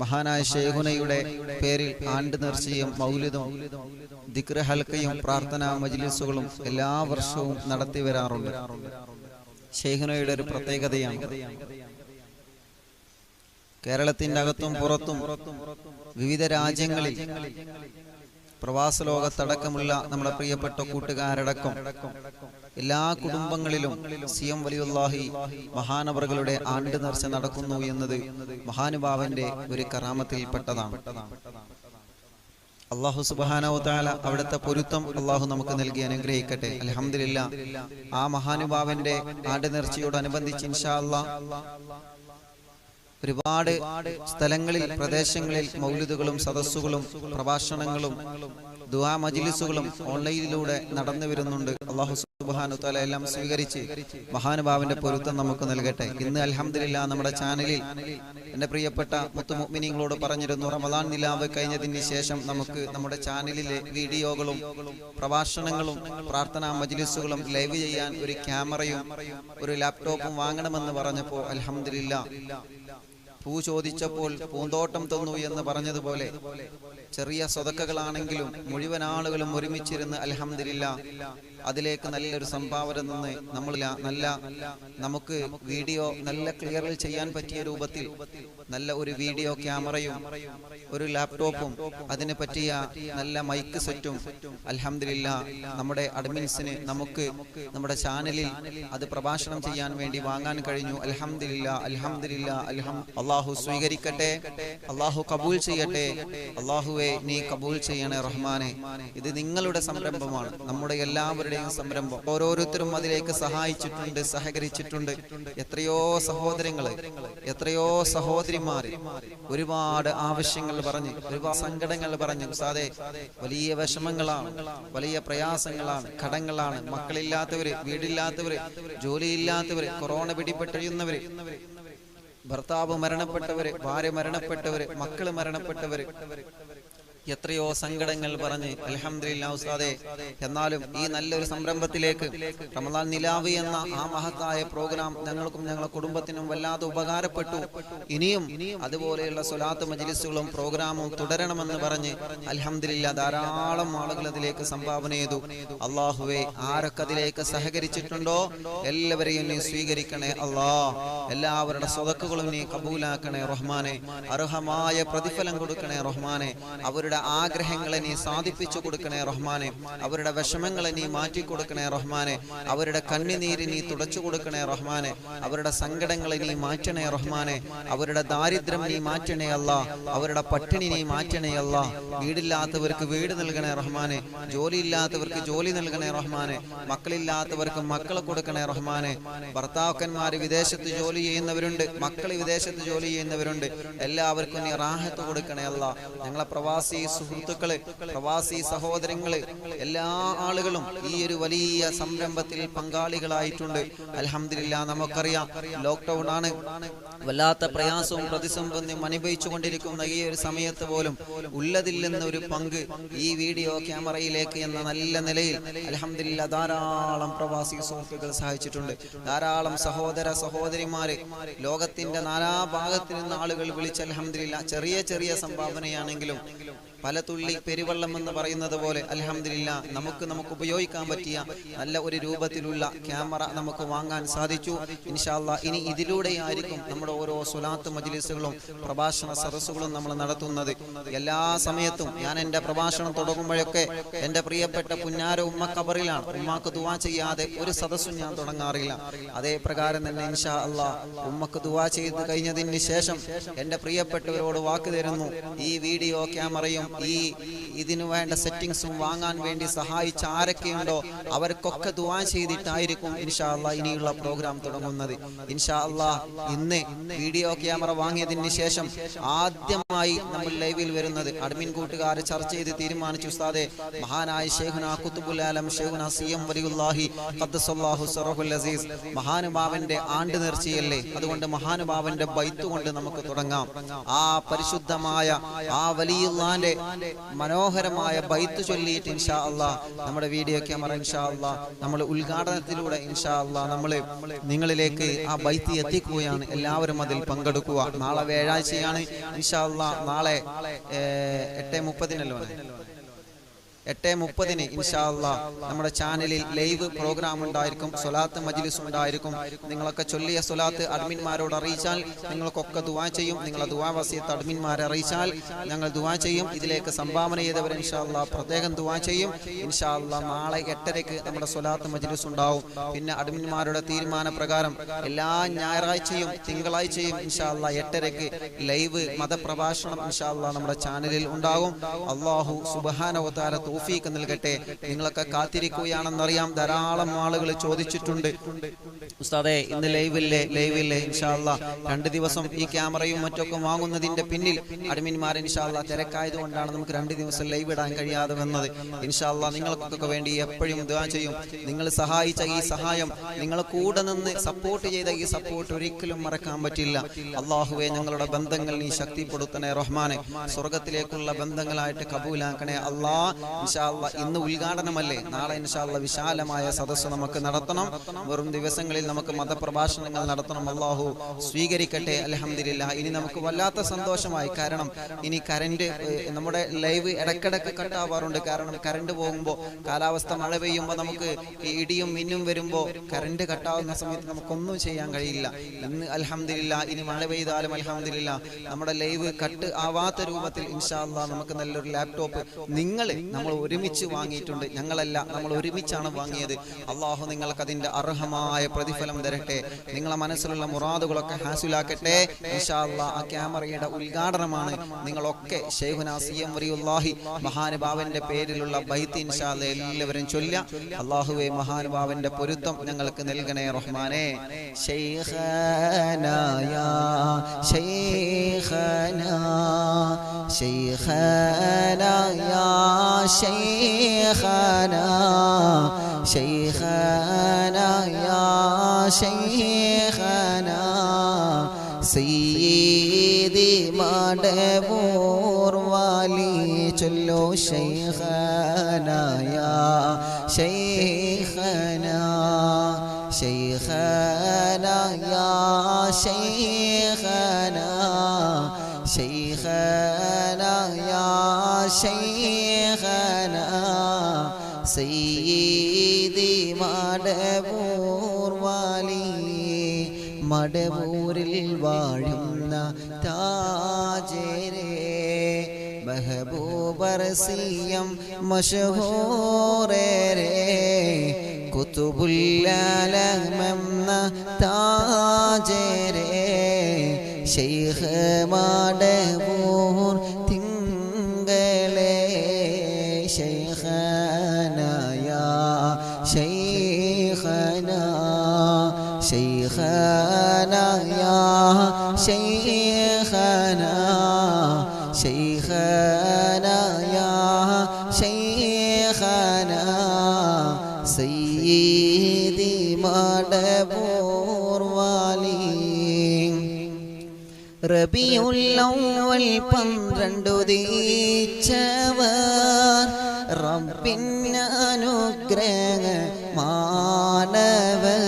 മഹാനായ ഷേഹുനയുടെ പേരിൽ ആണ്ട് നേർച്ചയും മൗലിദും ദിക്ര ഹൽക്കയും പ്രാർത്ഥനാ മജ്ലിസുകളും എല്ലാ വർഷവും നടത്തി വരാറുണ്ട്. ഷെയ്ഖുനയുടെ ഒരു പ്രത്യേകതയാണ്. കേരളത്തിന്റെ അകത്തും പുറത്തും വിവിധ രാജ്യങ്ങളിൽ പ്രവാസ ലോകത്തടക്കമുള്ള നമ്മുടെ പ്രിയപ്പെട്ട കൂട്ടുകാരടക്കം എല്ലാ കുടുംബങ്ങളിലും സി എം വലിയുല്ലാഹി മഹാനവറുകളുടെ ആണ്ട് നേർച്ച നടക്കുന്നു എന്നത് മഹാനുഭാവന്റെ ഒരു കറാമത്തിൽപ്പെട്ടതാണ് അള്ളാഹു സുബാനോ താല അവിടുത്തെ പൊരുത്തം അള്ളാഹു നമുക്ക് നൽകി അനുഗ്രഹിക്കട്ടെ. അലഹമില്ല ആ മഹാനുഭാവന്റെ ആണ്ട് നേർച്ചയോടനുബന്ധിച്ച് ഇൻഷാ ഒരുപാട് സ്ഥലങ്ങളിൽ പ്രദേശങ്ങളിൽ മൗലിദുകളും സദസ്സുകളും പ്രഭാഷണങ്ങളും ദുആ മജിലിസുകളും ഓൺലൈനിലൂടെ നടന്നു വരുന്നുണ്ട്. അള്ളാഹു സുബാനു തല എല്ലാം സ്വീകരിച്ച് മഹാനുഭാവിന്റെ പൊരുത്തം നമുക്ക് നൽകട്ടെ. ഇന്ന് അലഹമില്ല നമ്മുടെ ചാനലിൽ എന്റെ പ്രിയപ്പെട്ട മുത്തുമുഗ്മിനിങ്ങളോട് പറഞ്ഞിരുന്നു റമദാൻ നിലാവ് കഴിഞ്ഞതിന് ശേഷം നമുക്ക് നമ്മുടെ ചാനലിലെ വീഡിയോകളും പ്രഭാഷണങ്ങളും പ്രാർത്ഥനാ മജ്ലിസുകളും ലൈവ് ചെയ്യാൻ ഒരു ക്യാമറയും ഒരു ലാപ്ടോപ്പും വാങ്ങണമെന്ന് പറഞ്ഞപ്പോൾ അലഹമില്ല പൂ ചോദിച്ചപ്പോൾ പൂന്തോട്ടം തന്നു എന്ന് പറഞ്ഞതുപോലെ ചെറിയ സ്വതക്കകളാണെങ്കിലും മുഴുവൻ ആളുകളും ഒരുമിച്ചിരുന്ന് അലഹമില്ല അതിലേക്ക് നല്ലൊരു സംഭാവന നിന്ന് നമ്മൾ നല്ല നമുക്ക് വീഡിയോ നല്ല ക്ലിയറിൽ ചെയ്യാൻ പറ്റിയ രൂപത്തിൽ നല്ല ഒരു വീഡിയോ ക്യാമറയും ഒരു ലാപ്ടോപ്പും അതിന് പറ്റിയ നല്ല മൈക്ക് സെറ്റും അലഹമില്ല നമ്മുടെ അഡ്മിൻസിന് നമുക്ക് നമ്മുടെ ചാനലിൽ അത് പ്രഭാഷണം ചെയ്യാൻ വേണ്ടി വാങ്ങാൻ കഴിഞ്ഞു. അലഹമില്ല അലഹമില്ല അൽഹം അള്ളാഹു സ്വീകരിക്കട്ടെ. അള്ളാഹു കബൂൽ ചെയ്യട്ടെ. അള്ളാഹുവെ നീ കബൂൽ ചെയ്യണേ റഹ്മാനെ. ഇത് നിങ്ങളുടെ സംരംഭമാണ്. നമ്മുടെ എല്ലാവരുടെയും സംരംഭം ഓരോരുത്തരും അതിലേക്ക് സഹായിച്ചിട്ടുണ്ട് സഹകരിച്ചിട്ടുണ്ട്. എത്രയോ സഹോദരങ്ങൾ എത്രയോ സഹോദരിമാര് ഒരുപാട് ആവശ്യങ്ങൾ പറഞ്ഞ് ഒരുപാട് സങ്കടങ്ങൾ പറഞ്ഞു. സാതെ വലിയ വിഷമങ്ങളാണ് വലിയ പ്രയാസങ്ങളാണ് കടങ്ങളാണ്. മക്കളില്ലാത്തവര് വീടില്ലാത്തവര് ജോലിയില്ലാത്തവര് കൊറോണ പിടിപെട്ടഴിയുന്നവര് ഭർത്താവ് മരണപ്പെട്ടവര് ഭാര്യ മരണപ്പെട്ടവര് മക്കൾ മരണപ്പെട്ടവര് എത്രയോ സങ്കടങ്ങൾ പറഞ്ഞ് അലഹമില്ല എന്നാലും ഈ നല്ലൊരു സംരംഭത്തിലേക്ക് റമദാൻ നിലാവ് എന്ന ആ മഹത്തായ പ്രോഗ്രാം ഞങ്ങൾക്കും ഞങ്ങളുടെ കുടുംബത്തിനും വല്ലാതെ ഉപകാരപ്പെട്ടു. ഇനിയും അതുപോലെയുള്ള സ്വലാത്ത് മജിലിസുകളും പ്രോഗ്രാമും തുടരണമെന്ന് പറഞ്ഞ് അലഹമില്ല ധാരാളം ആളുകൾ അതിലേക്ക് സംഭാവന ചെയ്തു. അള്ളാഹുവെ ആരൊക്കെ അതിലേക്ക് സഹകരിച്ചിട്ടുണ്ടോ? എല്ലാവരെയും നീ സ്വീകരിക്കണേ അള്ളാ എല്ലാവരുടെ സ്വതക്കുകളും നീ കബൂലാക്കണേ റഹ്മാനെ. അർഹമായ പ്രതിഫലം കൊടുക്കണേ റഹ്മാനെ. അവരുടെ ആഗ്രഹങ്ങളെ നീ സാധിപ്പിച്ചു കൊടുക്കണേ റഹ്മാനെ. അവരുടെ വിഷമങ്ങളെ നീ മാറ്റി കൊടുക്കണേ റഹ്മാനെ. അവരുടെ കണ്ണുനീര് നീ തുടച്ചു കൊടുക്കണേ റഹ്മാനെ. അവരുടെ സങ്കടങ്ങളെ നീ മാറ്റണേ റഹ്മാനെ. അവരുടെ ദാരിദ്ര്യം നീ മാറ്റണേ അല്ല. അവരുടെ പട്ടിണി നീ മാറ്റണേ അല്ല. വീടില്ലാത്തവർക്ക് വീട് നൽകണേ റഹ്മാനെ. ജോലിയില്ലാത്തവർക്ക് ജോലി നൽകണേ റഹ്മാനെ. മക്കളില്ലാത്തവർക്ക് മക്കളെ കൊടുക്കണേ റഹ്മാനെ. ഭർത്താക്കന്മാർ വിദേശത്ത് ജോലി ചെയ്യുന്നവരുണ്ട്. മക്കൾ വിദേശത്ത് ജോലി ചെയ്യുന്നവരുണ്ട്. എല്ലാവർക്കും നീ റാഹത്ത് കൊടുക്കണേ അല്ല. ഞങ്ങളെ പ്രവാസി സുഹൃത്തുക്കൾ പ്രവാസി സഹോദരങ്ങൾ എല്ലാ ആളുകളും ഈ ഒരു വലിയ സംരംഭത്തിൽ പങ്കാളികളായിട്ടുണ്ട്. അലഹമില്ല നമുക്കറിയാം ലോക്ക്ഡൌൺ ആണ്. വല്ലാത്ത പ്രയാസവും പ്രതിസന്ധിയും അനുഭവിച്ചു കൊണ്ടിരിക്കുന്ന ഈ ഒരു സമയത്ത് പോലും ഉള്ളതിൽ നിന്ന് ഒരു പങ്ക് ഈ വീഡിയോ ക്യാമറയിലേക്ക് എന്ന നല്ല നിലയിൽ അലഹമില്ല ധാരാളം പ്രവാസി സുഹൃത്തുക്കൾ സഹായിച്ചിട്ടുണ്ട്. ധാരാളം സഹോദര സഹോദരിമാര് ലോകത്തിന്റെ നാനാഭാഗത്തു നിന്ന് ആളുകൾ വിളിച്ച് അലഹമില്ല ചെറിയ ചെറിയ സംഭാവനയാണെങ്കിലും പല തുള്ളി പെരുവെള്ളം എന്ന് പറയുന്നത് പോലെ അലഹമില്ല നമുക്ക് നമുക്ക് ഉപയോഗിക്കാൻ പറ്റിയ നല്ല ഒരു രൂപത്തിലുള്ള ക്യാമറ നമുക്ക് വാങ്ങാൻ സാധിച്ചു. ഇൻഷാല്ല ഇനി ഇതിലൂടെയായിരിക്കും നമ്മുടെ ഓരോ സുലാത്ത് മജ്ലിസുകളും പ്രഭാഷണ സദസ്സുകളും നമ്മൾ നടത്തുന്നത്. എല്ലാ സമയത്തും ഞാൻ എന്റെ പ്രഭാഷണം തുടങ്ങുമ്പോഴൊക്കെ എന്റെ പ്രിയപ്പെട്ട പുന്നാര ഉമ്മ കബറിലാണ് ഉമ്മാക്ക് ദുവാ ചെയ്യാതെ ഒരു സദസ്സും ഞാൻ തുടങ്ങാറില്ല. അതേ പ്രകാരം തന്നെ ഇൻഷാ അള്ളാ ഉമ്മക്ക് ദുവാ ചെയ്ത് കഴിഞ്ഞതിന് ശേഷം എന്റെ പ്രിയപ്പെട്ടവരോട് വാക്ക് തരുന്നു. ഈ വീഡിയോ ക്യാമറയും ഈ ഇതിനു വേണ്ട സെറ്റിംഗ്സും വാങ്ങാൻ വേണ്ടി സഹായിച്ച ആരൊക്കെയുണ്ടോ അവർക്കൊക്കെ ദുവാ ചെയ്തിട്ടായിരിക്കും ഇൻഷാ ഇനിയുള്ള പ്രോഗ്രാം തുടങ്ങുന്നത്. ഇൻഷാ ഇന്ന് വീഡിയോ ക്യാമറ വാങ്ങിയതിന് ശേഷം ആദ്യമായി നമ്മൾ ലൈവിൽ വരുന്നത് അഡ്മിൻ കൂട്ടുകാർ ചർച്ച ചെയ്ത് തീരുമാനിച്ചു. ഉസ്താദെ മഹാനായ ഷെയ്ഖുന കുത്തുബുൽ ആലം ഷെയ്ഖുന സി എം വലിയുല്ലാഹി സറഹുൽ അസീസ് മഹാനുഭാവന്റെ ആണ്ട് നേർച്ചയല്ലേ? അതുകൊണ്ട് മഹാനുഭാവന്റെ ബൈത്ത് കൊണ്ട് നമുക്ക് തുടങ്ങാം. ആ പരിശുദ്ധമായ ആ വലിയുള്ളാന്റെ മനോഹരമായ ബൈത്ത് ചൊല്ലിയിട്ട് ഇൻഷാ അള്ളാ നമ്മുടെ വീഡിയോ ക്യാമറ ഇൻഷാ അള്ളാ നമ്മൾ ഉദ്ഘാടനത്തിലൂടെ ഇൻഷാ അള്ളാ നമ്മൾ നിങ്ങളിലേക്ക് ആ ബൈത്ത് എത്തിക്കുകയാണ്. എല്ലാവരും അതിൽ പങ്കെടുക്കുക. നാളെ വ്യാഴാഴ്ചയാണ് ഇൻഷാ അള്ളാ. നാളെ എട്ട് മുപ്പതിനല്ലോ എട്ട് മുപ്പതിന് ഇൻഷാല്ല നമ്മുടെ ചാനലിൽ ലൈവ് പ്രോഗ്രാം ഉണ്ടായിരിക്കും സൊലാത്ത് മജ്ലിസ് ഉണ്ടായിരിക്കും. നിങ്ങളൊക്കെ ചൊല്ലിയ സൊലാത്ത് അഡ്മിന്മാരോട് അറിയിച്ചാൽ നിങ്ങൾക്കൊക്കെ ദുവാ ചെയ്യും. നിങ്ങളെ ദുവാ വസിയത്ത് അഡ്മിന്മാരെ അറിയിച്ചാൽ ഞങ്ങൾ ദുവാ ചെയ്യും. ഇതിലേക്ക് സംഭാവന ചെയ്തവർ ഇൻഷാല്ല പ്രത്യേകം ദുവാ ചെയ്യും. ഇൻഷാല്ല നാളെ എട്ടരയ്ക്ക് നമ്മുടെ സൊലാത്ത് മജ്ലിസ് ഉണ്ടാവും. പിന്നെ അഡ്മിന്മാരുടെ തീരുമാനപ്രകാരം എല്ലാ ഞായറാഴ്ചയും തിങ്കളാഴ്ചയും ഇൻഷാല്ല എട്ടരയ്ക്ക് ലൈവ് മതപ്രഭാഷണം ഇൻഷാല്ല നമ്മുടെ ചാനലിൽ ഉണ്ടാകും. അള്ളാഹു സുബാനവതാര തോഫീക്ക് നൽകട്ടെ. നിങ്ങളൊക്കെ കാത്തിരിക്കുകയാണെന്നറിയാം. ധാരാളം ആളുകൾ ചോദിച്ചിട്ടുണ്ട്. ഉസ്താദെ ഇന്ന് ലൈവില്ലേ? ലൈവില്ലേ? ഇൻഷാല്ല രണ്ട് ദിവസം ഈ ക്യാമറയും മറ്റൊക്കെ വാങ്ങുന്നതിന്റെ പിന്നിൽ അഡ്മിന്മാർ ഇൻഷാല്ല തിരക്കായത് കൊണ്ടാണ് നമുക്ക് രണ്ട് ദിവസം ലൈവ് ഇടാൻ കഴിയാതെ വന്നത്. ഇൻഷാല്ല നിങ്ങൾക്കൊക്കെ വേണ്ടി എപ്പോഴും ദുആ ചെയ്യും. നിങ്ങൾ സഹായിച്ച ഈ സഹായം നിങ്ങൾ കൂടെ നിന്ന് സപ്പോർട്ട് ചെയ്ത ഈ സപ്പോർട്ട് ഒരിക്കലും മറക്കാൻ പറ്റില്ല. അള്ളാഹുവെ ഞങ്ങളുടെ ബന്ധങ്ങൾ നീ ശക്തിപ്പെടുത്തണേ റഹ്മാനെ. സ്വർഗത്തിലേക്കുള്ള ബന്ധങ്ങളായിട്ട് കബൂലാക്കണേ. അള്ളാ ഇൻഷാല്ല ഇന്ന് ഉദ്ഘാടനമല്ലേ? നാളെ ഇൻഷാല്ല വിശാലമായ സദസ്സ് നമുക്ക് നടത്തണം. വെറും ദിവസങ്ങളിൽ നമുക്ക് മതപ്രഭാഷണങ്ങൾ നടത്തണം. അള്ളാഹു സ്വീകരിക്കട്ടെ. അലഹമില്ല ഇനി നമുക്ക് വല്ലാത്ത സന്തോഷമായി. കാരണം ഇനി കറണ്ട് നമ്മുടെ ലൈവ് ഇടക്കിടക്ക് കട്ടാവാറുണ്ട്. കാരണം കറണ്ട് പോകുമ്പോൾ കാലാവസ്ഥ മഴ പെയ്യുമ്പോൾ നമുക്ക് ഇടിയും മിന്നും വരുമ്പോൾ കറണ്ട് കട്ടാവുന്ന സമയത്ത് നമുക്കൊന്നും ചെയ്യാൻ കഴിയില്ല. ഇന്ന് അലഹമില്ല ഇനി മഴ പെയ്താലും അലഹമില്ല നമ്മുടെ ലൈവ് കട്ട് ആവാത്ത രൂപത്തിൽ ഇൻഷാല്ല നമുക്ക് നല്ലൊരു ലാപ്ടോപ്പ്. നിങ്ങൾ നമ്മൾ ഒരുമിച്ച് വാങ്ങിയിട്ടുണ്ട്. ഞങ്ങളല്ല നമ്മൾ ഒരുമിച്ചാണ് വാങ്ങിയത്. അള്ളാഹു നിങ്ങൾക്ക് അതിന്റെ അർഹമായ പ്രതിഫലം തരട്ടെ. നിങ്ങളെ മനസ്സിലുള്ള മുറാദുകളൊക്കെ ഹാസിലാക്കട്ടെ. ആ ക്യാമറയുടെ ഉദ്ഘാടനമാണ് നിങ്ങളൊക്കെ മഹാനുഭാവന്റെ പേരിലുള്ള ബൈത്ത് എല്ലാവരും ചൊല്ല അള്ളാഹുവെ മഹാനുഭാവന്റെ പൊരുത്തം ഞങ്ങൾക്ക് നൽകണേ റഹ്മാനെ. ഷെയ്ഖനാ യാ ഷെയ്ഖനാ شيخنا يا شيخنا شيخنا يا شيخنا. سيدي مدبور والي چلو شيخنا يا شيخنا شيخنا يا شيخنا سيدي മടവൂർ വാലി മടവൂരിൽ വാഴുന്ന താജരെ മെഹബൂബർസിയം മഷഹൂറേ കുത്തുബുല്ലാലമെന്ന താജരെ ശൈഖ് മടവൂർ ശൈഖനയ ശൈഖന ശൈഖനയ ശൈഖന സയ്യിദി മടവൂർ വാലി റബിയുല്ലവൽ പന്ത്രണ്ടു ദീച്ചവർ റബ്ബിനനുഗ്രഹ മാനവർ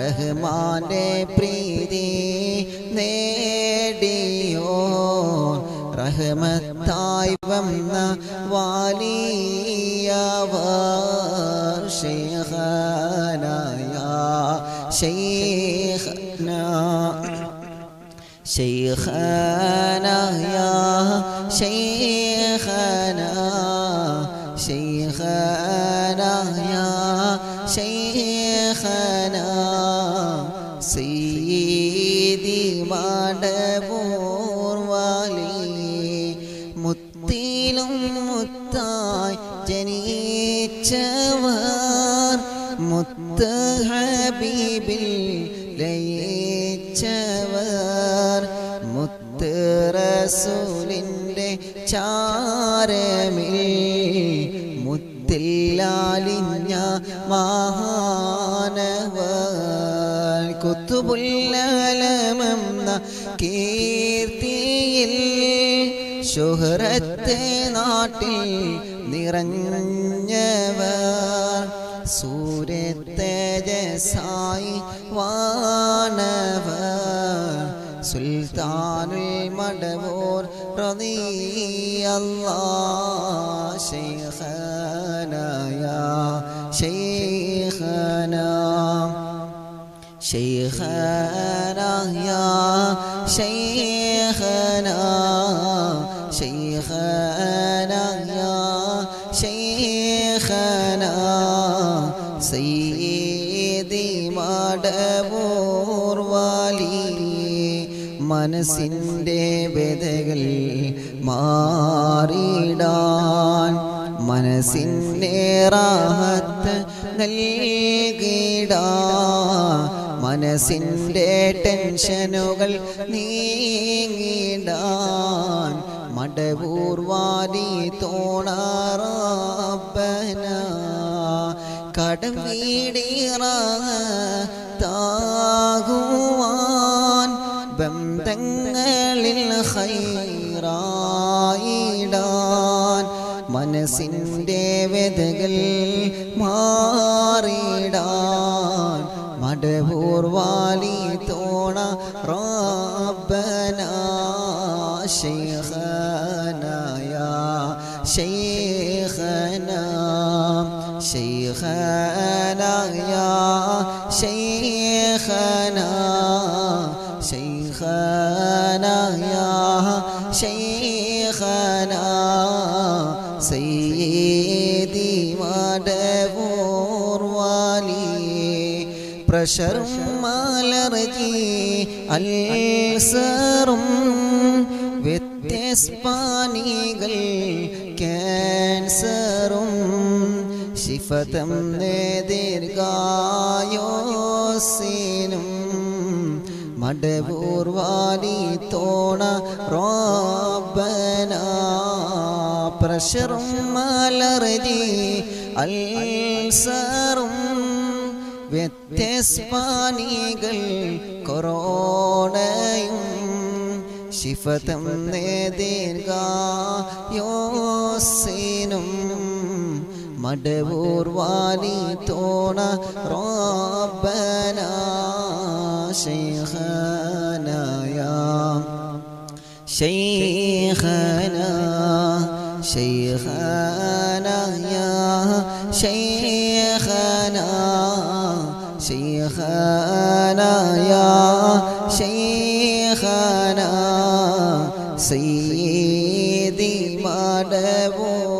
റഹ്മാന്റെ പ്രീതി വഴന്ന വാലിയവ ശേഖനായ ശേഖന ശേഖനായ ശേഖ ശുഹരത്തെ നാട്ടിൽ നിറഞ്ഞവർ സൂര്യത്തേജസായി വാനവർ സുൽത്താനിൽ മടവോർ റതിയല്ലാ ശൈഖനായ ശേഖന. ശൈഖ മനസ്സിന്റെ വ്യതകൾ മാറിടാൻ മനസ്സിന്റെ റാഹത്ത് നൽകിടാൻ മനസ്സിന്റെ ടെൻഷനുകൾ നീങ്ങിടാൻ മടവൂർ തോണാറാപ്പന. കടം വീടിറ വീടിറാകുവാൻ ഹൈറായിടാൻ മനസ്സിന്റെ വെതകൾ മാറിടാൻ മടപൂർവാലി തോണ റബ്ബന ശൈഖനായ ശൈഖന ശൈഖനായ പ്രഷറും അലർജി അൽസറും വ്യത്യസ്പാനികൾ ക്യാൻസറും ശിഫതം ദീർഘായോസിനും മടവൂർ വാലി തോണ റോബന പ്രഷറും അലർജി അൽസറും വ്യത്യസ്മാനികൾ കൊറോണയും ശിഫതം നേതീർഗായോസിനും മടവൂർവാലി തോണ റോബനായ ശൈഖനായ ശൈഖന ശൈ செய்தி மாடவோ?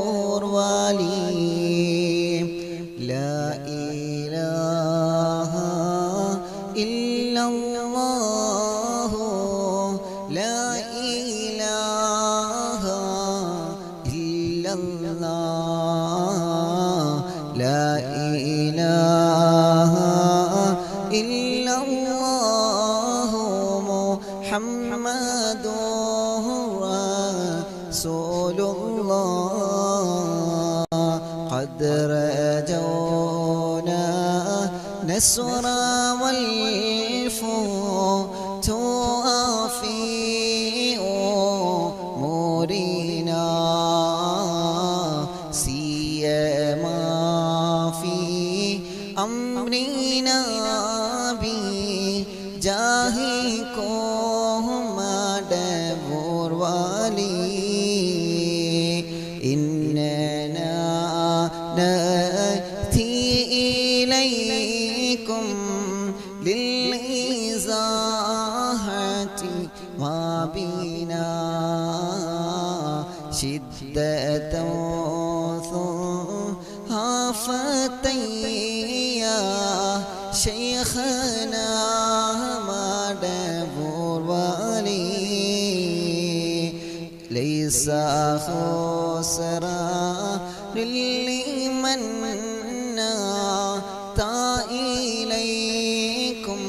خسرا لمن تا إليكم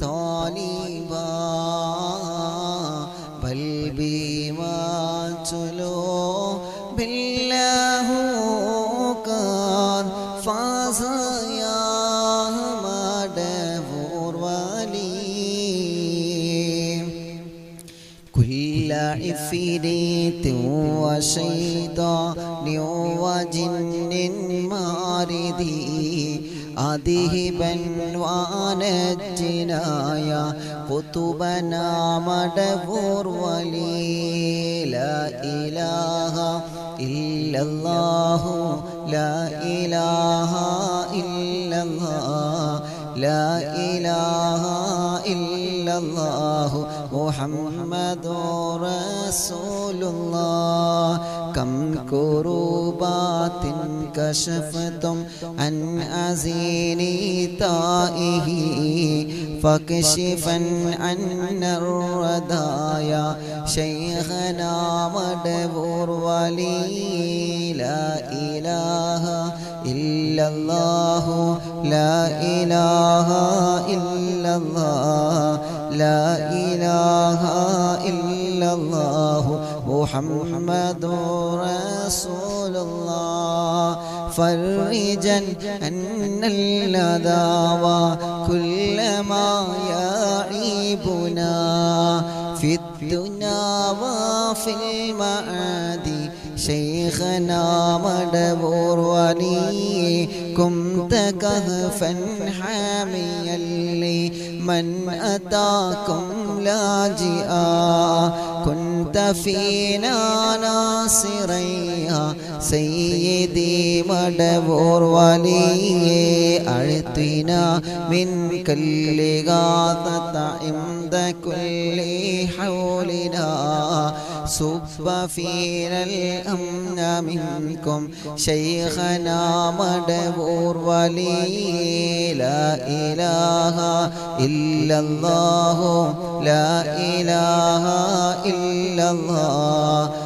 طالبا. بل بما تلو بالله قد فاز يا مدبور ولي. كل عفريت ജിന്നിന്മാരിതി അതിഹിബൻ വാനജിനായ പുതുബനാമടപൂർവലീല ഇലാഹ ഇല്ലല്ലാഹു ലാ ഇലാഹ ഇല്ലല്ലാഹ ലാ ഇലാഹ ഇല്ലല്ലാഹു محمد رسول الله كم كروبات كشفتم عن أزين طائه فاكشفا عنا الردايا شيخنا مدبور ولي لا إله إلا الله لا إله إلا الله لا إله إلا الله محمد رسول الله. فرجا أن الأذى وكل ما يعيبنا في الدنيا وفي المعاد شيخنا مدبور ولي كنت كهفا حاميا لمن أتاكم لاجئا كنت فينا ناصريا സയ്യിദി മടവോർ വലിയേ അഴുത്തിന മിൻ കല്ലികാത്ത മടവൂർ ലാ ഇലാഹ ലാ ഇലാഹ ഇല്ലല്ലാഹ്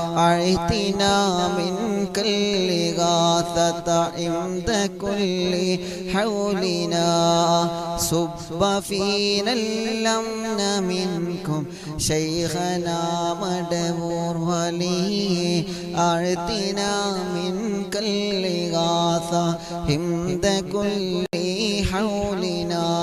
أعطنا منك الإغاثة عند كل حولنا صب فينا الأمن منكم شيخنا مدبور ولي أعطنا منك الإغاثة عند كل حولنا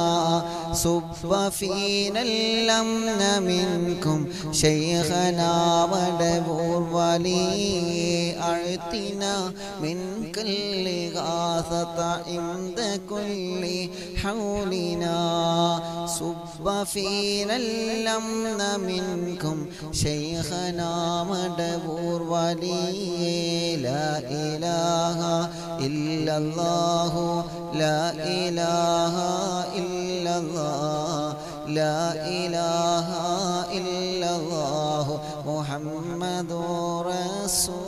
صب فينا الأمن منكم شيخنا مدبور ولي أعطنا منك الإغاثة عند كل حولنا صب فينا الأمن منكم شيخنا مدبور ولي لا إله إلا الله. لا إله إلا الله. لا إله إلا الله. محمد رسول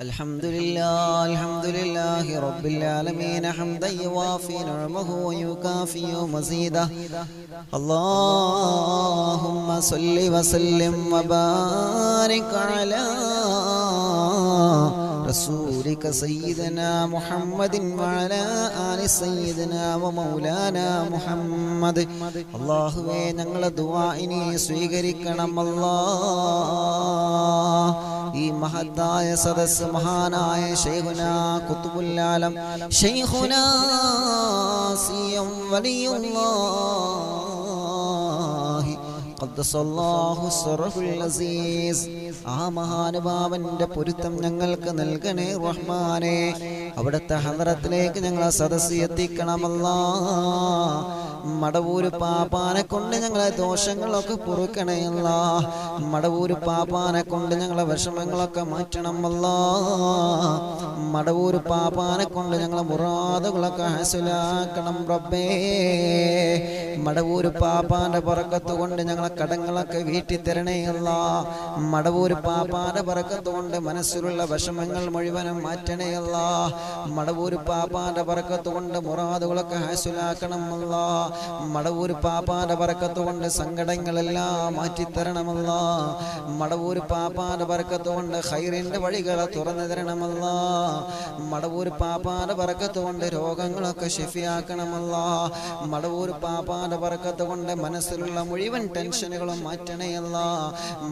الحمد لله الحمد لله رب العالمين حمدا يوافي نعمه ويكافئ مزيده. اللهم صل وسلم وبارك على رسولك سيدنا محمد وعلى آل سيدنا ومولانا മുഹമ്മദ് അള്ളാഹുവേ ഞങ്ങളെ ദുആഇനെ സ്വീകരിക്കണം അല്ലാ ഈ മഹത്തായ സദസ് മഹാനായ ശൈഖുന കുത്തുബുല്ലാലം ശൈഖുന സിയം വലിയുല്ലാഹി ഖദ്ദസല്ലാഹു സിറഹുൽ അസീസ് ആ മഹാനുഭാവന്റെ പൊരുത്തം ഞങ്ങൾക്ക് നൽകണേ റഹ്മാനെ. അവിടുത്തെ ഹദറത്തിലേക്ക് ഞങ്ങളെ സദസ് എത്തിക്കണമല്ലാ. മടവൂര് പാപ്പാനെ കൊണ്ട് ഞങ്ങളെ ദോഷങ്ങളൊക്കെ പൊറുക്കണയല്ല. മടവൂര് പാപ്പാനെ കൊണ്ട് ഞങ്ങളെ വിഷമങ്ങളൊക്കെ മാറ്റണമല്ല. മടവൂര് പാപ്പാനെ കൊണ്ട് ഞങ്ങളെ മുറാദുകളൊക്കെ ഹാസിലാക്കണം റബ്ബേ. മടവൂര് പാപ്പാന്റെ പറക്കത്ത് കൊണ്ട് ഞങ്ങളെ കടങ്ങളൊക്കെ വീട്ടി തരണേയല്ല മടവൂര് പാപ്പാന്റെ പറക്കത്ത് കൊണ്ട് മനസ്സിലുള്ള വിഷമങ്ങൾ മുഴുവനും മാറ്റണേയല്ല. മടവൂര് പാപ്പാന്റെ പറക്കത്ത് കൊണ്ട് മുറാദുകളൊക്കെ ഹാസിലാക്കണം അല്ലാ മടവൂർ പാപ്പാന്റെ പറക്കത്ത് കൊണ്ട് സങ്കടങ്ങളെല്ലാം മാറ്റിത്തരണമല്ല. മടവൂർ പാപ്പാന്റെ പറക്കത്ത് കൊണ്ട് ഹൈറിന്റെ വഴികളെ തുറന്നു തരണമല്ല. മടവൂർ പാപ്പാന്റെ പറക്കത്ത് കൊണ്ട് രോഗങ്ങളൊക്കെ ഷിഫിയാക്കണമല്ല മടവൂർ പാപ്പാന്റെ പറക്കത്ത് കൊണ്ട് മനസ്സിലുള്ള മുഴുവൻ ടെൻഷനുകളും മാറ്റണയല്ല.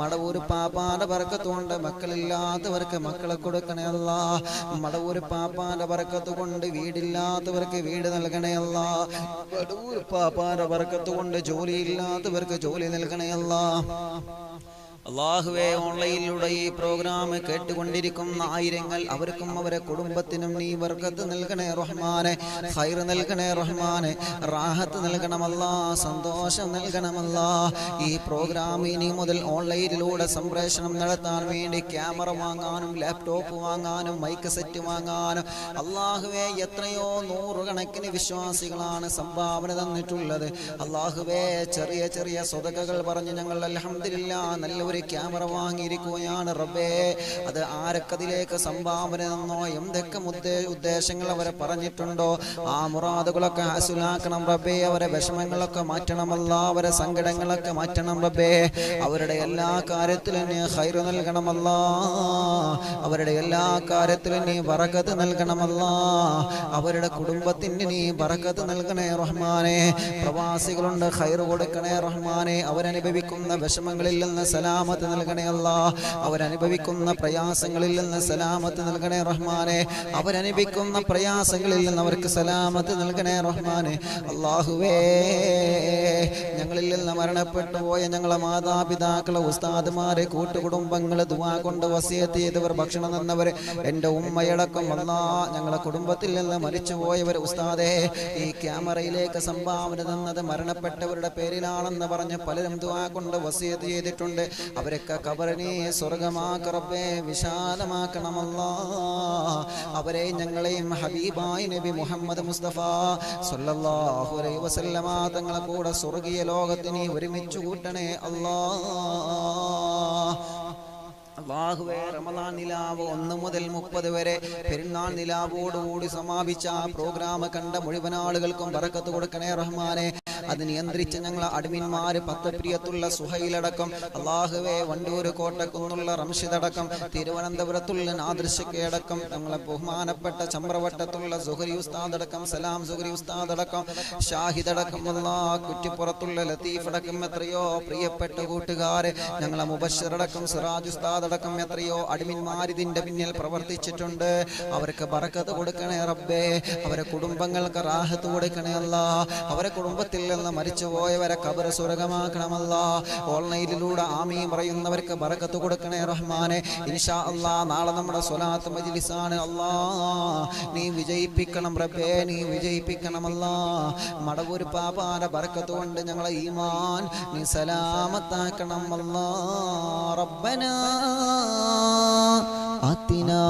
മടവൂർ പാപ്പാന്റെ പറക്കത്ത് കൊണ്ട് മക്കളില്ലാത്തവർക്ക് മക്കളെ കൊടുക്കണയല്ല. മടവൂർ പാപ്പാന്റെ പറക്കത്ത് കൊണ്ട് വീടില്ലാത്തവർക്ക് വീട് നൽകണയല്ല. മടവൂർ പാപ്പാന്റെ വർക്കത്തുകൊണ്ട് ജോലിയില്ലാത്തവർക്ക് ജോലി നൽകണയല്ല അള്ളാഹുവെ ഓൺലൈനിലൂടെ ഈ പ്രോഗ്രാം കേട്ടുകൊണ്ടിരിക്കുന്ന ആയിരങ്ങൾ അവർക്കും അവരെ കുടുംബത്തിനും നീ വർഗത്ത് നൽകണേ റഹ്മാനെ. ഹൈർ നൽകണേ റഹ്മാനെ. റാഹത്ത് നൽകണമല്ല സന്തോഷം നൽകണമല്ല. ഈ പ്രോഗ്രാം ഇനി മുതൽ ഓൺലൈനിലൂടെ സംപ്രേഷണം നടത്താൻ വേണ്ടി ക്യാമറ വാങ്ങാനും ലാപ്ടോപ്പ് വാങ്ങാനും മൈക്ക് സെറ്റ് വാങ്ങാനും. അള്ളാഹുവെ എത്രയോ നൂറുകണക്കിന് വിശ്വാസികളാണ് സംഭാവന തന്നിട്ടുള്ളത്. അള്ളാഹുവെ ചെറിയ ചെറിയ സ്വതകകൾ പറഞ്ഞ് ഞങ്ങൾ അലഹമില്ല നല്ലൊരു ക്യാമറ വാങ്ങിയിരിക്കുകയാണ് റബ്ബേ. അത് ആരക്കതിലേക്ക് സംഭാവന തന്നോ എന്തൊക്കെ ഉദ്ദേശങ്ങൾ അവരെ പറഞ്ഞിട്ടുണ്ടോ ആ മുറാദുകളൊക്കെ ഹാസിലാക്കണം റബ്ബേ. അവരെ വിഷമങ്ങളൊക്കെ മാറ്റണമല്ല അവരെ സങ്കടങ്ങളൊക്കെ മാറ്റണം റബ്ബേ. അവരുടെ എല്ലാ കാര്യത്തിലും നീ ഹൈറ് നൽകണമല്ല അവരുടെ എല്ലാ കാര്യത്തിലും നീ വറക്കത്ത് നൽകണമല്ല അവരുടെ കുടുംബത്തിന് നീ വറക്കത്ത് നൽകണേ റഹ്മാനെ. പ്രവാസികളുണ്ട് ഹൈറ് കൊടുക്കണേ റഹ്മാനെ. അവരനുഭവിക്കുന്ന വിഷമങ്ങളിൽ നിന്ന് സലാമത്ത് നൽകണേ അല്ല. അവരനുഭവിക്കുന്ന പ്രയാസങ്ങളിൽ നിന്ന് സലാമത്ത് നൽകണേ റഹ്മാനെ. അവരനുഭവിക്കുന്ന പ്രയാസങ്ങളിൽ നിന്ന് അവർക്ക് സലാമത്ത് നൽകണേ റഹ്മാനെ. അള്ളാഹുവേ ഞങ്ങളിൽ നിന്ന് മരണപ്പെട്ടു പോയ ഞങ്ങളെ മാതാപിതാക്കളെ ഉസ്താദുമാരെ കൂട്ടുകുടുംബങ്ങളെ ദുവാ കൊണ്ട് വസിയത്ത് ചെയ്തവർ ഭക്ഷണം തന്നവർ എന്റെ ഉമ്മയടക്കം അല്ലാ. ഞങ്ങളെ കുടുംബത്തിൽ നിന്ന് മരിച്ചുപോയവർ ഉസ്താദേ ഈ ക്യാമറയിലേക്ക് സംഭാവന തന്നത് മരണപ്പെട്ടവരുടെ പേരിലാണെന്ന് പറഞ്ഞ് പലരും ദുവാ കൊണ്ട് വസിയത്ത് ചെയ്തിട്ടുണ്ട്. അവരൊക്കെ കബറിനെ സ്വർഗമാക്കറപ്പേ വിശാലമാക്കണമല്ല. അവരെ ഞങ്ങളെയും ഹബീബായി നബി മുഹമ്മദ് മുസ്തഫ അലൈഹി വസല്ലമ തങ്ങളെ കൂടെ സ്വർഗീയ ലോകത്തിനെ ഒരുമിച്ച് കൂട്ടണേ അല്ലാ. അള്ളാഹുവേ റമദാൻ നിലാവ് ഒന്ന് മുതൽ മുപ്പത് വരെ പെരുന്നാൾ നിലാവോടുകൂടി സമാപിച്ച ആ പ്രോഗ്രാം കണ്ട മുഴുവൻ ആളുകൾക്കും പറക്കത്ത് കൊടുക്കണേ റഹ്മാനെ. അത് നിയന്ത്രിച്ച് ഞങ്ങൾ അഡ്മിന്മാര് പത്ത് പ്രിയത്തുള്ള സുഹൈലടക്കം അള്ളാഹുവെ വണ്ടൂര് കോട്ടക്കുന്നുള്ള റംഷിദടക്കം തിരുവനന്തപുരത്തുള്ള നാദൃശക്കയടക്കം ഞങ്ങളെ ബഹുമാനപ്പെട്ട ചമ്രവട്ടത്തുള്ള സുഹരി ഉസ്താദടക്കം സലാം സുഹരി ഉസ്താദടക്കം ഷാഹിദടക്കം കുറ്റിപ്പുറത്തുള്ള ലത്തീഫടക്കം എത്രയോ പ്രിയപ്പെട്ട കൂട്ടുകാരെ ഞങ്ങളെ മുബഷറടക്കം സിറാജ് ഉസ്താദടക്കം എത്രയോ അടിമിന്മാർ ഇതിന്റെ പിന്നിൽ പ്രവർത്തിച്ചിട്ടുണ്ട്. അവർക്ക് ബറക്കത്ത് കൊടുക്കണേ റബ്ബേ അവരെ കുടുംബങ്ങൾക്ക് റാഹത്ത് കൊടുക്കണേ അല്ല അവരെ കുടുംബത്തിൽ നിന്ന് മരിച്ചുപോയവരെ കബർ സ്വർഗമാക്കണമല്ല ഓൺലൈനിലൂടെ ആമീൻ പറയുന്നവർക്ക് ബറക്കത്ത് കൊടുക്കണേ റഹ്മാനെ. ഇൻഷാ അല്ലാ നാളെ നമ്മുടെ സ്വലാത്ത് മജിലിസാണ്. അല്ലാ നീ വിജയിപ്പിക്കണം റബ്ബേ നീ വിജയിപ്പിക്കണമല്ല. മടവൂർ പാപാന ബറക്കത്ത് കൊണ്ട് ഞങ്ങളെ ഈമാൻ നീ സലാമത്താക്കണം അല്ലാ റബ്ബന അതിനാ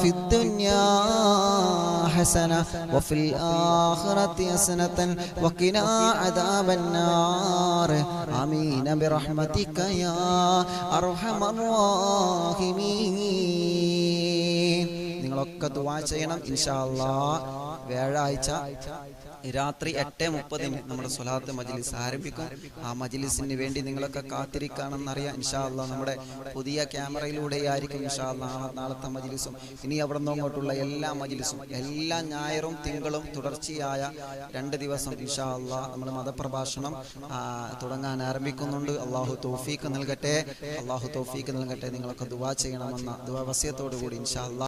ഫിദ്ദുന്യാ حسنة وفي الآخرة حسنة وقنا عذاب النار آمين برحمتك يا أرحم الراحمين നിങ്ങളൊക്കെ ദുവാ ചെയ്യണം ഇൻഷാ അല്ലാ വ്യാഴാഴ്ച രാത്രി എട്ട് മുപ്പതിന് നമ്മുടെ സ്വലാത്ത് മജ്ലിസ് ആരംഭിക്കും. ആ മജ്ലിസിന് വേണ്ടി നിങ്ങളൊക്കെ കാത്തിരിക്കാണെന്നറിയാം ഇൻഷാ അല്ലാ നമ്മുടെ പുതിയ ക്യാമറയിലൂടെ ആയിരിക്കും ഇൻഷാ അല്ലാ നാളെ നാളത്തെ മജ്ലിസും. ഇനി അവിടെ നിന്ന് അങ്ങോട്ടുള്ള എല്ലാ മജ്ലിസും എല്ലാ ഞായറും തിങ്കളും തുടർച്ചയായ രണ്ട് ദിവസം ഇൻഷാല്ല നമ്മൾ മതപ്രഭാഷണം തുടങ്ങാൻ ആരംഭിക്കുന്നുണ്ട്. അള്ളാഹു തോഫീക്ക് നൽകട്ടെ. അള്ളാഹു തോഫീക്ക് നൽകട്ടെ. നിങ്ങളൊക്കെ ദുവാ ചെയ്യണമെന്ന ദുവാ കൂടി ഇൻഷാ അല്ലാ